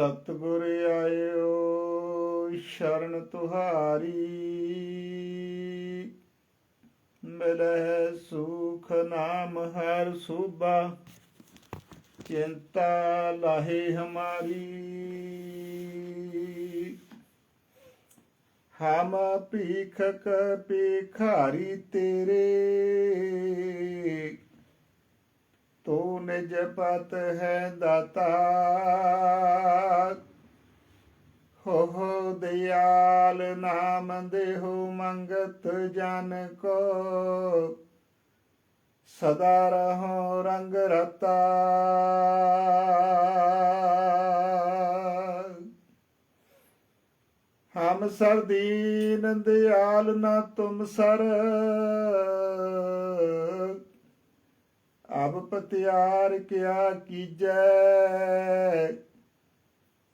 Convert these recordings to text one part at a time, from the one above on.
ਸਤਿਗੁਰ ਆਇਓ, ਸ਼ਰਨ ਤੁਹਾਰੀ। ਮਿਲੈ ਸੁਖ ਨਾਮ ਹਰ ਸੁਭਾ ਚਿੰਤਾ ਲਾਹੇ ਹਮਾਰੀ। ਹਮ ਭੀਖਕ ਭਿਖਾਰੀ ਤੇਰੇ ਨਿਜ ਪਤ ਹੈ ਦਾਤਾ। ਹੋ ਹੋ ਦਿਆਲ ਨਾਮ ਦੇਹੁ ਮੰਗਤ ਜਨ ਕੋ। ਸਦਾ ਰਹੋ ਰੰਗ ਰਤਾ। ਹਮ ਸਰਦੀਨ ਦਿਆਲ ਨਾ ਤੁਮ ਸਰ। ਅਬ ਪਤਿਆਰ ਕਿਆ ਕੀਜੈ?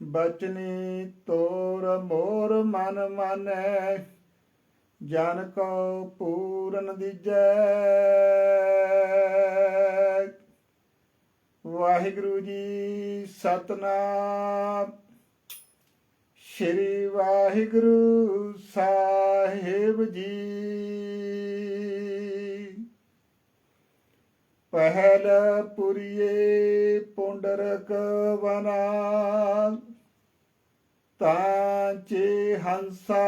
ਬਚਨੀ ਤੋਰ ਮੋਰ ਮਨ ਮਾਨੈ, ਜਨ ਕੋ ਪੂਰਨ ਦੀਜੈ। ਵਾਹਿਗੁਰੂ ਜੀ ਸਤਨਾਮ। ਸ਼੍ਰੀ ਵਾਹਿਗੁਰੂ ਸਾਹਿਬ ਜੀ। ਪਹਿਲ ਪੁਰੀਏ ਪੁੰਡਰਕ ਵਨਾ ਤਾਂ ਚੇ ਹੰਸਾ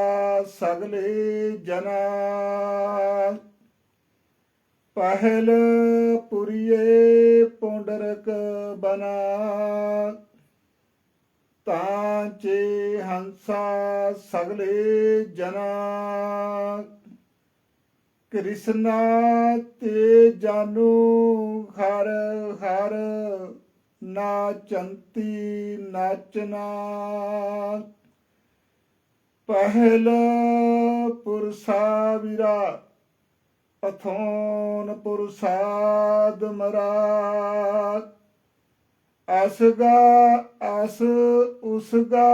ਸਗਲੇ ਜਨਾ। ਪਹਿਲ ਪੁਰੀਏ ਪੁੰਡਰਕ ਬਨਾ ਤਾਂ ਚੇ ਹੰਸਾ ਸਗਲੇ ਜਨਾ। ਕ੍ਰਿਸ਼ਨਾ ਤੇ ਜਾਨੂ ਹਰ ਹਰ ਨਾਚੰਤੀ ਨਾਚਨਾ ਪਹਿਲ ਪੁਰਸਾ ਵਿਰਾ, ਅਥੋਨ ਪੁਰਸਾਦ ਮਰਾ। ਅਸਗਾ ਅਸ ਉਸਗਾ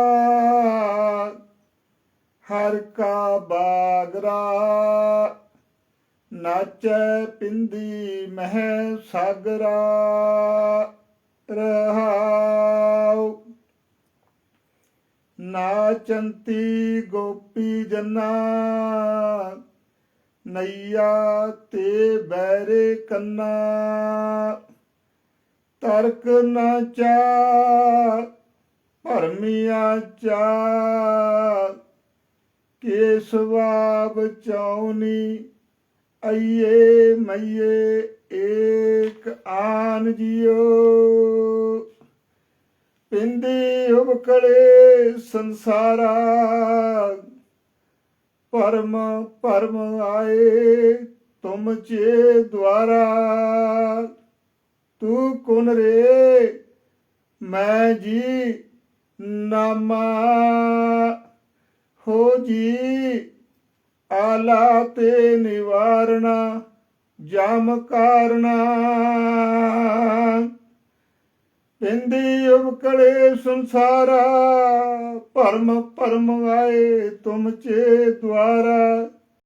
ਹਰ ਕਾ ਬਾਗਰਾ ਨਾਚੈ ਪਿੰਦੀ ਮਹਿ ਸਾਗਰਾ ਰਹਾਉ। ਨਾਚੰਤੀ ਗੋਪੀ ਜਨਾ, ਨਈਆ ਤੇ ਬੈਰੇ ਕੰਨਾ। ਤਰਕ ਨਾ ਚਾ, ਭਰਮੀਆਂ ਚਾ ਕੇ ਸੁਆਬ ਚਾਉਨੀ ਅਈਏ ਮਈਏ, ਏਕ ਆਨ ਜਿਓ। ਪਿੰਦੀ ਉਬਕਲੇ ਸੰਸਾਰਾ, ਪਰਮ ਪਰਮ ਆਏ ਤੁਮ ਚੇ ਦੁਆਰਾ। ਤੂੰ ਕੁਨ ਰੇ, ਮੈਂ ਜੀ ਨਾਮਾ। ਹੋ ਜੀ ਆਲਾ ਤੇ ਨਿਵਾਰਣਾ ਜਮ ਕਾਰਣਾ। ਪਿੰਦੀ ਉਬਕਲੇ ਸੰਸਾਰਾ ਭਰਮ ਭਰਮ ਆਏ ਤੁਮ ਚੇ ਦੁਆਰਾ।